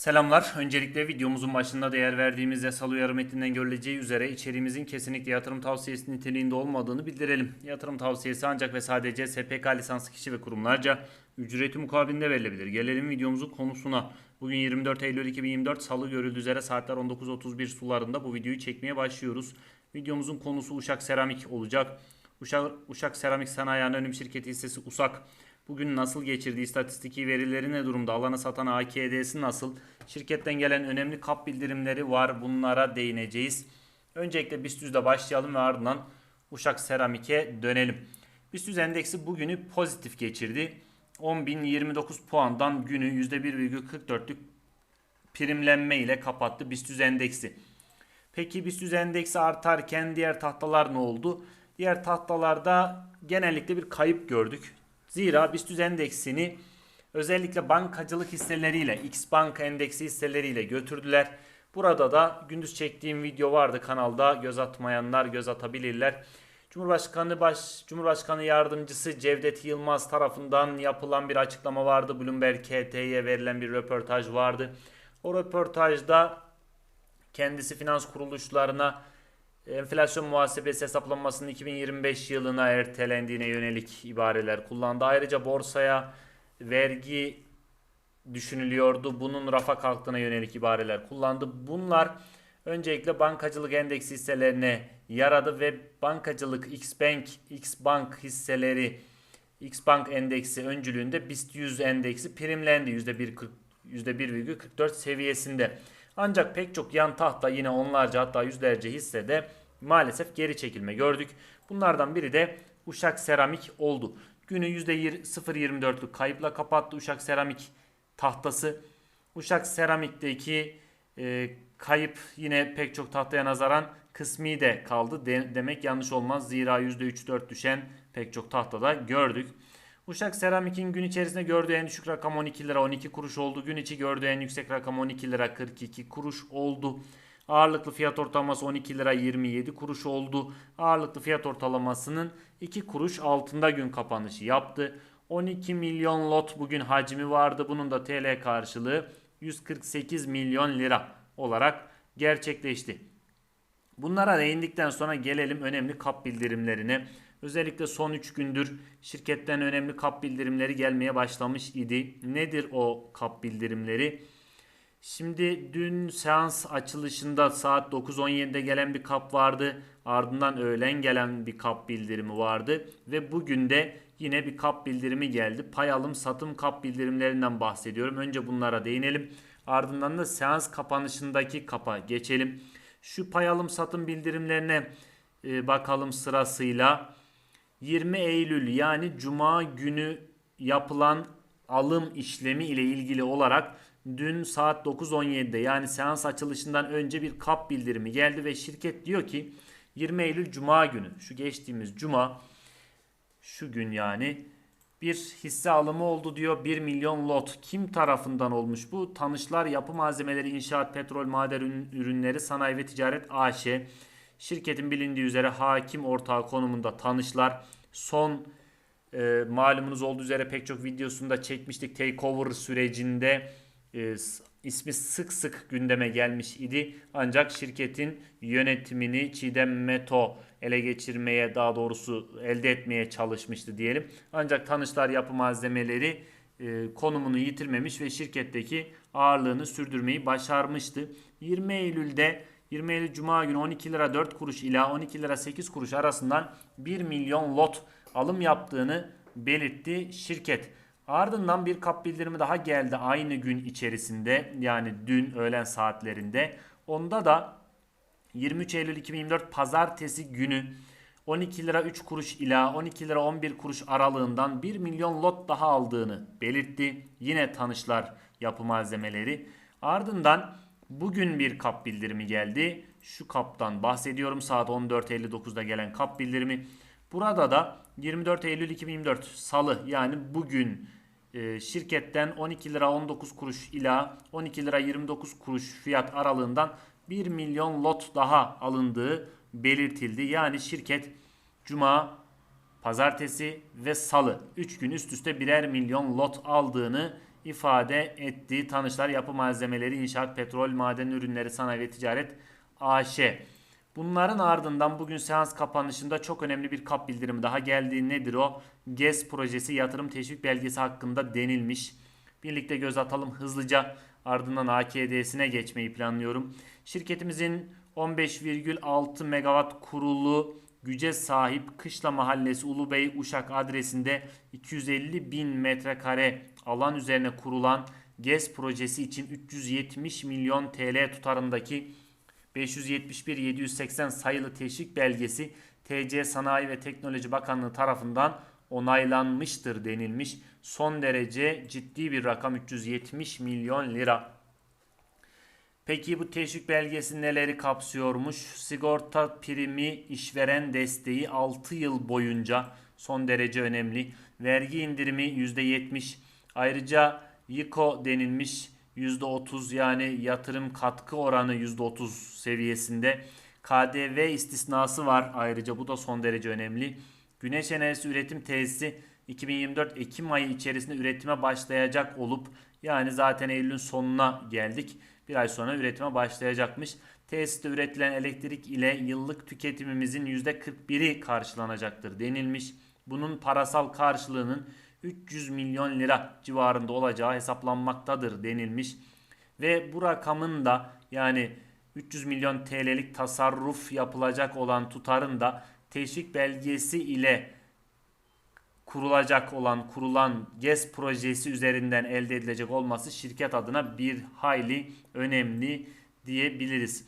Selamlar. Öncelikle videomuzun başında değer verdiğimiz yasal uyarı metninden görüleceği üzere içeriğimizin kesinlikle yatırım tavsiyesi niteliğinde olmadığını bildirelim. Yatırım tavsiyesi ancak ve sadece SPK lisanslı kişi ve kurumlarca ücreti mukabilinde verilebilir. Gelelim videomuzun konusuna. Bugün 24 Eylül 2024 Salı görüldüğü üzere saatler 19.31 sularında bu videoyu çekmeye başlıyoruz. Videomuzun konusu Uşak Seramik olacak. Uşak, Uşak Seramik Sanayi Anonim Şirketi hissesi USAK Bugün nasıl geçirdiği istatistiki verileri ne durumda? Alanı satan AKD'si nasıl? Şirketten gelen önemli kap bildirimleri var. Bunlara değineceğiz. Öncelikle BIST 100'de başlayalım ve ardından Uşak Seramik'e dönelim. BIST 100 endeksi bugünü pozitif geçirdi. 10.029 puandan günü %1,44'lük primlenme ile kapattı BIST 100 endeksi. Peki BIST 100 endeksi artarken diğer tahtalar ne oldu? Diğer tahtalarda genellikle bir kayıp gördük. Zira BIST 100 endeksini özellikle bankacılık hisseleriyle, X Bank endeksi hisseleriyle götürdüler. Burada da gündüz çektiğim video vardı kanalda. Göz atmayanlar göz atabilirler. Cumhurbaşkanı baş Cumhurbaşkanı yardımcısı Cevdet Yılmaz tarafından yapılan bir açıklama vardı. Bloomberg KT'ye verilen bir röportaj vardı. O röportajda kendisi finans kuruluşlarına enflasyon muhasebesi hesaplanmasının 2025 yılına ertelendiğine yönelik ibareler kullandı. Ayrıca borsaya vergi düşünülüyordu. Bunun rafa kalktığına yönelik ibareler kullandı. Bunlar öncelikle bankacılık endeksi hisselerine yaradı ve bankacılık Xbank, Xbank hisseleri Xbank endeksi öncülüğünde BIST 100 endeksi primlendi %1.40 %1,44 seviyesinde. Ancak pek çok yan tahta yine onlarca hatta yüzlerce hissede maalesef geri çekilme gördük. Bunlardan biri de Uşak Seramik oldu. Günü %0.24'lük kayıpla kapattı Uşak Seramik tahtası. Uşak Seramik'teki e, kayıp yine pek çok tahtaya nazaran kısmi de kaldı de, demek yanlış olmaz. Zira %3-4 düşen pek çok tahtada gördük. Uşak Seramik'in gün içerisinde gördüğü en düşük rakam 12 lira 12 kuruş oldu. Gün içi gördüğü en yüksek rakam 12 lira 42 kuruş oldu. Ağırlıklı fiyat ortalaması 12 lira 27 kuruş oldu. Ağırlıklı fiyat ortalamasının 2 kuruş altında gün kapanışı yaptı. 12 milyon lot bugün hacmi vardı. Bunun da TL karşılığı 148 milyon lira olarak gerçekleşti. Bunlara değindikten sonra gelelim önemli kap bildirimlerine. Özellikle son 3 gündür şirketten önemli kap bildirimleri gelmeye başlamış idi. Nedir o kap bildirimleri? Şimdi dün seans açılışında saat 9.17'de gelen bir kap vardı. Ardından öğlen gelen bir kap bildirimi vardı. Ve bugün de yine bir kap bildirimi geldi. Pay alım satım kap bildirimlerinden bahsediyorum. Önce bunlara değinelim. Ardından da seans kapanışındaki kapa geçelim. Şu pay alım satım bildirimlerine e, bakalım sırasıyla. 20 Eylül yani Cuma günü yapılan alım işlemi ile ilgili olarak dün saat 9.17'de yani seans açılışından önce bir kap bildirimi geldi ve şirket diyor ki 20 Eylül Cuma günü şu geçtiğimiz Cuma şu gün yani bir hisse alımı oldu diyor 1 milyon lot. Kim tarafından olmuş bu? Tanışlar Yapı Malzemeleri İnşaat Petrol Maden Ürünleri Sanayi ve Ticaret AŞ. Şirketin bilindiği üzere hakim ortağı konumunda tanışlar. Son e, malumunuz olduğu üzere pek çok videosunda çekmiştik takeover sürecinde e, ismi sık sık gündeme gelmiş idi. Ancak şirketin yönetimini Çiğdem Meto ele geçirmeye daha doğrusu elde etmeye çalışmıştı diyelim. Ancak Tanışlar Yapı Malzemeleri e, konumunu yitirmemiş ve şirketteki ağırlığını sürdürmeyi başarmıştı. 20 Eylül'de 20 Eylül Cuma günü 12 lira 4 kuruş ila 12 lira 8 kuruş arasından 1 milyon lot alım yaptığını belirtti şirket. Ardından bir kap bildirimi daha geldi aynı gün içerisinde yani dün öğlen saatlerinde. Onda da 23 Eylül 2024 pazartesi günü 12 lira 3 kuruş ila 12 lira 11 kuruş aralığından 1 milyon lot daha aldığını belirtti. Yine tanışlar yapı malzemeleri. Ardından bugün bir kap bildirimi geldi. Şu kaptan bahsediyorum saat 14.59'da gelen kap bildirimi. Burada da 24 Eylül 2024 Salı yani bugün e, şirketten 12 lira 19 kuruş ila 12 lira 29 kuruş fiyat aralığından 1 milyon lot daha alındığı belirtildi. Yani şirket Cuma, Pazartesi ve Salı 3 gün üst üste birer milyon lot aldığını ifade etti. Tanışlar Yapı Malzemeleri, İnşaat, Petrol, Maden Ürünleri, Sanayi ve Ticaret AŞ. Bunların ardından bugün seans kapanışında çok önemli bir kap bildirimi daha geldi. Nedir o? GES projesi yatırım teşvik belgesi hakkında denilmiş. Birlikte göz atalım hızlıca. Ardından AKD'sine geçmeyi planlıyorum. Şirketimizin 15,6 megawatt kurulu güce sahip Kışla Mahallesi Ulubey Uşak adresinde 250 bin metrekare alan üzerine kurulan GES projesi için 370 milyon TL tutarındaki 571 780 sayılı teşvik belgesi TC Sanayi ve Teknoloji Bakanlığı tarafından onaylanmıştır denilmiş. Son derece ciddi bir rakam 370 milyon lira. Peki bu teşvik belgesi neleri kapsıyormuş? Sigorta primi, işveren desteği 6 yıl boyunca son derece önemli. Vergi indirimi %70. Ayrıca YIKO denilmiş %30 yani yatırım katkı oranı %30 seviyesinde. KDV istisnası var ayrıca bu da son derece önemli. Güneş enerjisi üretim tesisi 2024 Ekim ayı içerisinde üretime başlayacak olup yani zaten Eylül'ün sonuna geldik. Bir ay sonra üretime başlayacakmış. Tesiste üretilen elektrik ile yıllık tüketimimizin %41'i karşılanacaktır denilmiş. Bunun parasal karşılığının 300 milyon lira civarında olacağı hesaplanmaktadır denilmiş. Ve bu rakamın da yani 300 milyon TL'lik tasarruf yapılacak olan tutarın da teşvik belgesi ile kurulacak olan kurulan GES projesi üzerinden elde edilecek olması şirket adına bir hayli önemli diyebiliriz.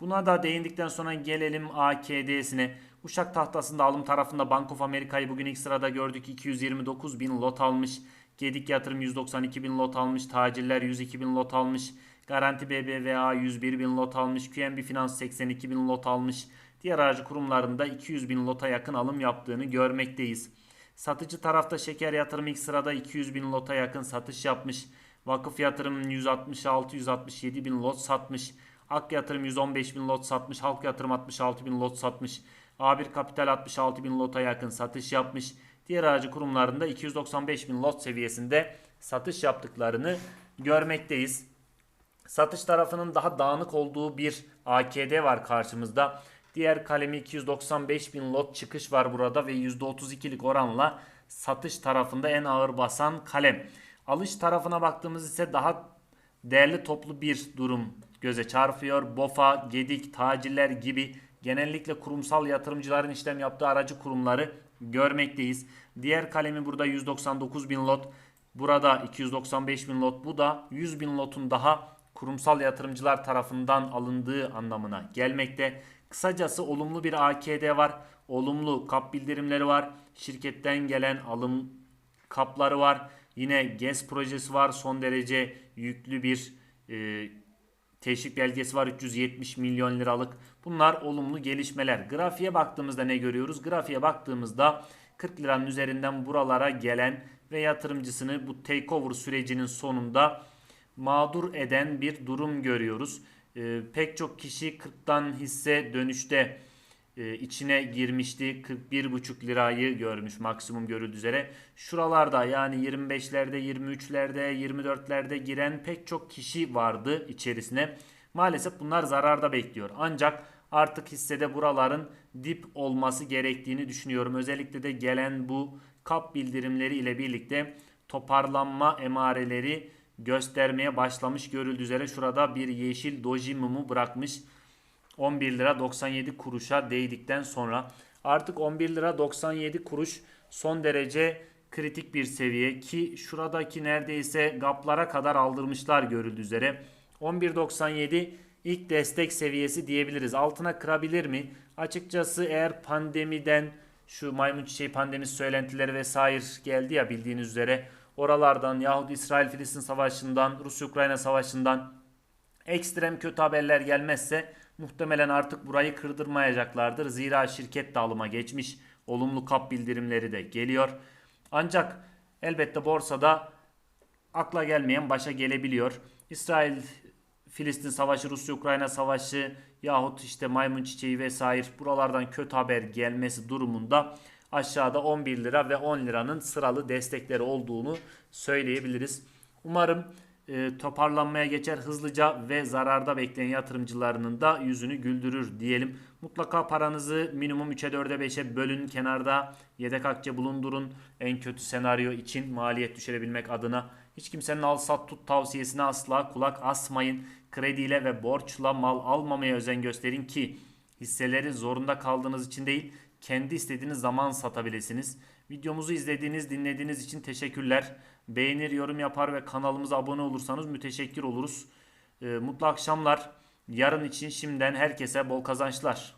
Buna da değindikten sonra gelelim AKD'sine. Uşak tahtasında alım tarafında Bank of America'yı bugün ilk sırada gördük. 229 bin lot almış. Gedik Yatırım 192 bin lot almış. Tacirler 102 bin lot almış. Garanti BBVA 101 bin lot almış. QNB Finans 82 bin lot almış. Diğer aracı kurumlarında 200 bin lota yakın alım yaptığını görmekteyiz. Satıcı tarafta şeker yatırım ilk sırada 200 bin lota yakın satış yapmış. Vakıf yatırım 166-167 bin lot satmış. Ak yatırım 115 bin lot satmış. Halk yatırım 66 bin lot satmış. A1 Kapital 66 bin lota yakın satış yapmış. Diğer aracı kurumlarında 295 bin lot seviyesinde satış yaptıklarını görmekteyiz. Satış tarafının daha dağınık olduğu bir AKD var karşımızda. Diğer kalemi 295 bin lot çıkış var burada ve %32'lik oranla satış tarafında en ağır basan kalem. Alış tarafına baktığımız ise daha değerli toplu bir durum göze çarpıyor. BOFA, Gedik, tacirler gibi genellikle kurumsal yatırımcıların işlem yaptığı aracı kurumları görmekteyiz. Diğer kalemi burada 199 bin lot. Burada 295 bin lot. Bu da 100 bin lotun daha kurumsal yatırımcılar tarafından alındığı anlamına gelmekte. Kısacası olumlu bir AKD var. Olumlu kap bildirimleri var. Şirketten gelen alım kapları var. Yine GES projesi var. Son derece yüklü bir e, teşvik belgesi var. 370 milyon liralık. Bunlar olumlu gelişmeler. Grafiğe baktığımızda ne görüyoruz? Grafiğe baktığımızda 40 liranın üzerinden buralara gelen ve yatırımcısını bu takeover sürecinin sonunda mağdur eden bir durum görüyoruz. E, pek çok kişi 40'tan hisse dönüşte e, içine girmişti. 41,5 lirayı görmüş maksimum görüldüğü üzere. Şuralarda yani 25'lerde, 23'lerde, 24'lerde giren pek çok kişi vardı içerisine. Maalesef bunlar zararda bekliyor. Ancak artık hissede buraların dip olması gerektiğini düşünüyorum. Özellikle de gelen bu kap bildirimleri ile birlikte toparlanma emareleri göstermeye başlamış görüldüğü üzere şurada bir yeşil doji mumu bırakmış. 11 lira 97 kuruşa değdikten sonra artık 11 lira 97 kuruş son derece kritik bir seviye ki şuradaki neredeyse gaplara kadar aldırmışlar görüldüğü üzere. 11.97 ilk destek seviyesi diyebiliriz. Altına kırabilir mi? Açıkçası eğer pandemiden şu maymun çiçeği pandemisi söylentileri vesaire geldi ya bildiğiniz üzere oralardan yahut İsrail-Filistin savaşından, Rusya-Ukrayna savaşından ekstrem kötü haberler gelmezse muhtemelen artık burayı kırdırmayacaklardır. Zira şirket dağılıma geçmiş. Olumlu kap bildirimleri de geliyor. Ancak elbette borsada akla gelmeyen başa gelebiliyor. İsrail Filistin savaşı, Rusya Ukrayna savaşı yahut işte maymun çiçeği vesaire buralardan kötü haber gelmesi durumunda aşağıda 11 lira ve 10 liranın sıralı destekleri olduğunu söyleyebiliriz. Umarım e, toparlanmaya geçer hızlıca ve zararda bekleyen yatırımcılarının da yüzünü güldürür diyelim. Mutlaka paranızı minimum 3'e 4'e 5'e bölün kenarda yedek akçe bulundurun. En kötü senaryo için maliyet düşürebilmek adına. Hiç kimsenin al sat tut tavsiyesine asla kulak asmayın. Krediyle ve borçla mal almamaya özen gösterin ki hisseleri zorunda kaldığınız için değil kendi istediğiniz zaman satabilirsiniz. Videomuzu izlediğiniz, dinlediğiniz için teşekkürler. Beğenir, yorum yapar ve kanalımıza abone olursanız müteşekkir oluruz. Ee, mutlu akşamlar. Yarın için şimdiden herkese bol kazançlar.